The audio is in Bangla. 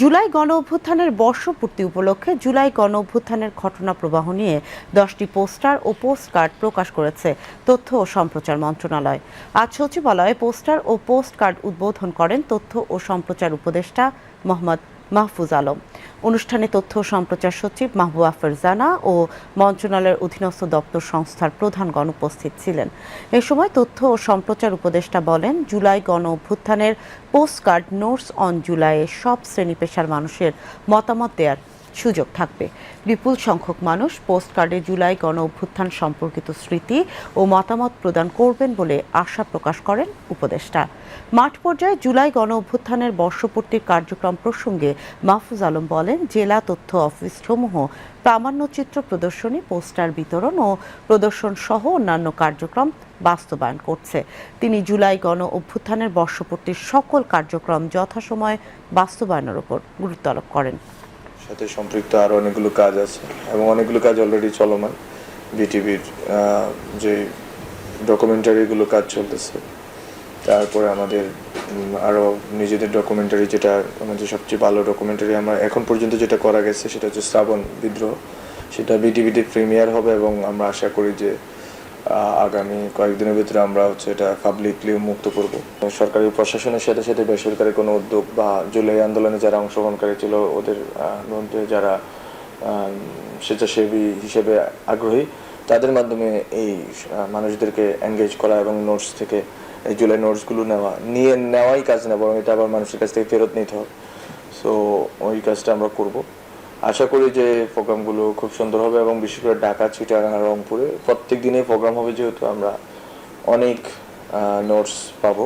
জুলাই গণ অভ্যুত্থানের বর্ষপূর্তি উপলক্ষে জুলাই গণ অভ্যুত্থানের ঘটনা প্রবাহ নিয়ে দশটি পোস্টার ও পোস্ট কার্ড প্রকাশ করেছে তথ্য ও সম্প্রচার মন্ত্রণালয়। আজ সচিবালয়ে পোস্টার ও পোস্ট কার্ড উদ্বোধন করেন তথ্য ও সম্প্রচার উপদেষ্টা মোহাম্মদ মাহফুজ আলম। অনুষ্ঠানে তথ্য সম্প্রচার সচিব মাহবুবা ফারজানা ও মন্ত্রণালয়ের অধীনস্থ দপ্তর সংস্থার প্রধানগণ উপস্থিত ছিলেন। এ সময় তথ্য ও সম্প্রচার উপদেষ্টা বলেন, জুলাই গণ অভ্যুত্থানের পোস্ট কার্ড নোটস অন জুলাইয়ে সব শ্রেণি পেশার মানুষের মতামত দেওয়ার সুযোগ থাকবে। বিপুল সংখ্যক মানুষ পোস্ট কার্ডে জুলাই গণ অভ্যুত্থান সম্পর্কিত স্মৃতি ও মতামত প্রদান করবেন বলে আশা প্রকাশ করেন উপদেষ্টা। মাঠ পর্যায়ে জুলাই গণ অভ্যুত্থানের বর্ষপূর্তির কার্যক্রম প্রসঙ্গে মাহফুজ আলম বলেন, জেলা তথ্য অফিস সমূহ প্রামাণ্যচিত্র প্রদর্শনী, পোস্টার বিতরণ ও প্রদর্শন সহ অন্যান্য কার্যক্রম বাস্তবায়ন করছে। তিনি জুলাই গণ অভ্যুত্থানের বর্ষপূর্তির সকল কার্যক্রম যথাসময়ে বাস্তবায়নের উপর গুরুত্ব আরোপ করেন। সাথে সম্পৃক্ত আরও অনেকগুলো কাজ আছে এবং অনেকগুলো কাজ অলরেডি চলমান। বিটিভির যে ডকুমেন্টারিগুলো কাজ চলতেছে। তারপরে আমাদের আরও নিজেদের ডকুমেন্টারি যেটা আমাদের সবচেয়ে ভালো ডকুমেন্টারি আমরা এখন পর্যন্ত যেটা করা গেছে সেটা হচ্ছে শ্রাবণ বিদ্রোহ। সেটা বিটিভিতে প্রিমিয়ার হবে এবং আমরা আশা করি যে আগামী কয়েকদিনের ভিতরে আমরা হচ্ছে এটা পাবলিকলি মুক্ত করব। সরকারি প্রশাসনের সাথে সাথে বেসরকারি কোনো উদ্যোগ বা জুলাই আন্দোলনে যারা অংশগ্রহণকারী ছিল, ওদের মধ্যে যারা স্বেচ্ছাসেবী হিসেবে আগ্রহী, তাদের মাধ্যমে এই মানুষদেরকে এঙ্গেজ করা এবং নোটস থেকে, এই জুলাই নোটসগুলো নেওয়া, নিয়ে নেওয়াই কাজ না, বরং এটা আবার মানুষের কাছ থেকে ফেরত নিতে হবে। সো ওই কাজটা আমরা করব। আশা করি যে প্রোগ্রামগুলো খুব সুন্দর হবে এবং বিশেষ করে ঢাকা চিটাগাং রংপুরে প্রত্যেক দিনে প্রোগ্রাম হবে যেহেতু আমরা অনেক নোটস পাবো।